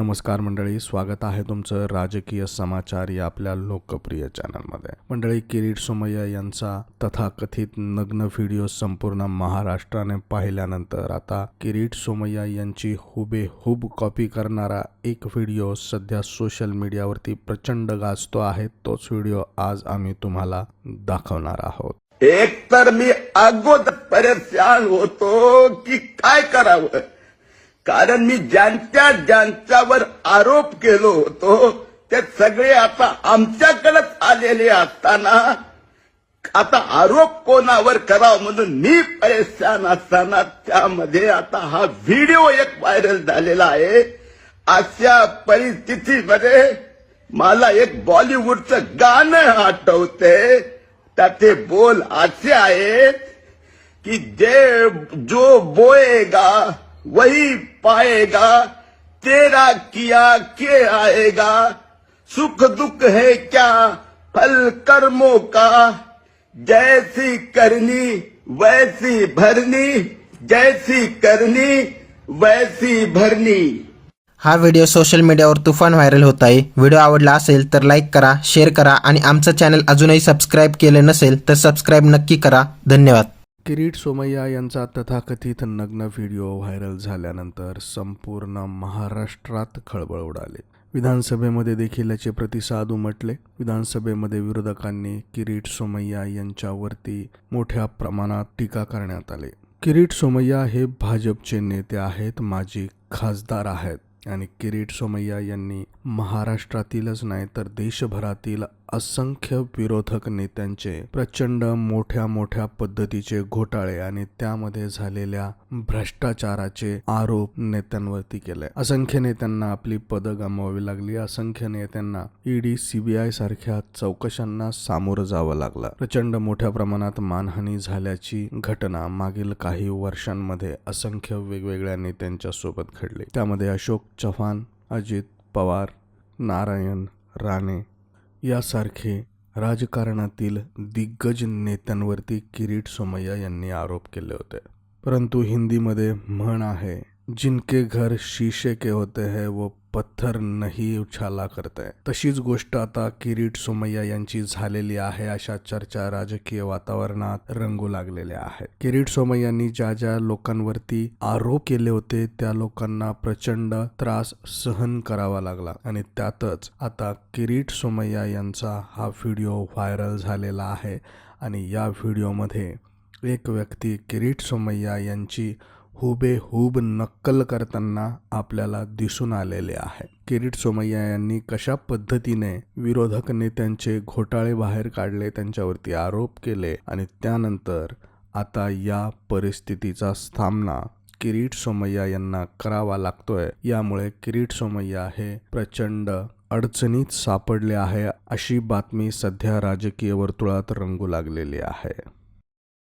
नमस्कार मंडळी स्वागत आहे तुमचं राजकीय समाचार या आपल्या लोकप्रिय चॅनलमध्ये. मंडळी किरीट सोमय्या यांचा तथाकथित नग्न व्हिडिओ संपूर्ण महाराष्ट्राने पाहिल्यानंतर आता किरीट सोमय्या यांची हुबेहूब कॉपी करणारा एक व्हिडिओ सध्या सोशल मीडियावरती प्रचंड गाजतो आहे. तोच व्हिडिओ आज आम्ही तुम्हाला दाखवणार आहोत. एक तर मी अगोदर परेशान होतो की काय करावं? कारण मी ज्यांच्या ज्यांच्यावर आरोप केलो होतो ते सगळे आता आमच्याकडेच आलेले असताना आता आरोप कोणावर करावा म्हणून मी परेशान असताना त्यामध्ये आता हा व्हिडिओ एक व्हायरल झालेला आहे. अशा परिस्थितीमध्ये मला एक बॉलिवूडचं गाणं आठवते त्याचे बोल असे आहेत की जे जो बोएगा वही पाएगा तेरा किया के आएगा? सुख दुख है क्या फल कर्मों का? जैसी करनी वैसी भरनी जैसी करनी वैसी भरनी। हा व्हिडिओ सोशल मीडियावर तुफान व्हायरल होत आहे. व्हिडिओ आवडला असेल तर लाईक करा शेअर करा आणि आमचं चॅनल अजूनही सबस्क्राईब केले नसेल तर सबस्क्राईब नक्की करा. धन्यवाद. किरीट सोमय्या यांचा तथाकथित नग्न व्हिडिओ व्हायरल झाल्यानंतर संपूर्ण महाराष्ट्रात खळबळ उडाले. विधानसभेमध्ये देखील याचे प्रतिसाद उमटले. विधानसभेमध्ये विरोधकांनी किरीट सोमय्या यांच्यावरती मोठ्या प्रमाणात टीका करण्यात आले. किरीट सोमय्या हे भाजपचे नेते आहेत माजी खासदार आहेत आणि किरीट सोमय्या यांनी महाराष्ट्रातीलच नाही तर देशभरातील असंख्य विरोधक नेत्यांचे प्रचंड मोठ्या मोठ्या पद्धतीचे घोटाळे आणि त्यामध्ये झालेल्या भ्रष्टाचाराचे आरोप नेत्यांवरती केले. असंख्य नेत्यांना आपली पदं गमवावी लागली. असंख्य नेत्यांना ईडी सीबीआय सारख्या चौकशांना सामोरं जावं लागलं. प्रचंड मोठ्या प्रमाणात मानहानी झाल्याची घटना मागील काही वर्षांमध्ये असंख्य वेगवेगळ्या नेत्यांच्या सोबत घडली. त्यामध्ये अशोक चव्हाण अजित पवार नारायण राणे यासारखे राजकारणातील दिग्गज नेत्यांवरती किरीट सोमय्या यांनी आरोप केले होते. परंतु हिंदीमध्ये म्हण आहे जिनके घर शीशे के होते हैं वो पत्थर नहीं उछाला करते तशीच गोष्ट आता किरीट सोमय्या यांची झालेली आहे अशा चर्चा राजकीय वातावरणात रंगू लागलेल्या आहेत. किरीट सोमय्यांनी ज्या ज्या लोकांवरती आरोप केले होते त्या लोकांना प्रचंड त्रास सहन करावा लागला. आणि त्यातच आता किरीट सोमय्या यांचा हा व्हिडिओ व्हायरल झालेला आहे. आणि या व्हिडिओमध्ये एक व्यक्ती किरीट सोमय्या यांची हुबेहूब नक्कल करताना आपल्याला दिसून आलेले आहे. किरीट सोमय्या यांनी कशा पद्धतीने विरोधक नेत्यांचे घोटाळे बाहेर काढले त्यांच्यावरती आरोप केले आणि त्यानंतर आता या परिस्थितीचा सामना किरीट सोमय्या यांना करावा लागतोय. यामुळे किरीट सोमय्या हे प्रचंड अडचणीत सापडले आहे अशी बातमी सध्या राजकीय वर्तुळात रंगू लागलेली आहे.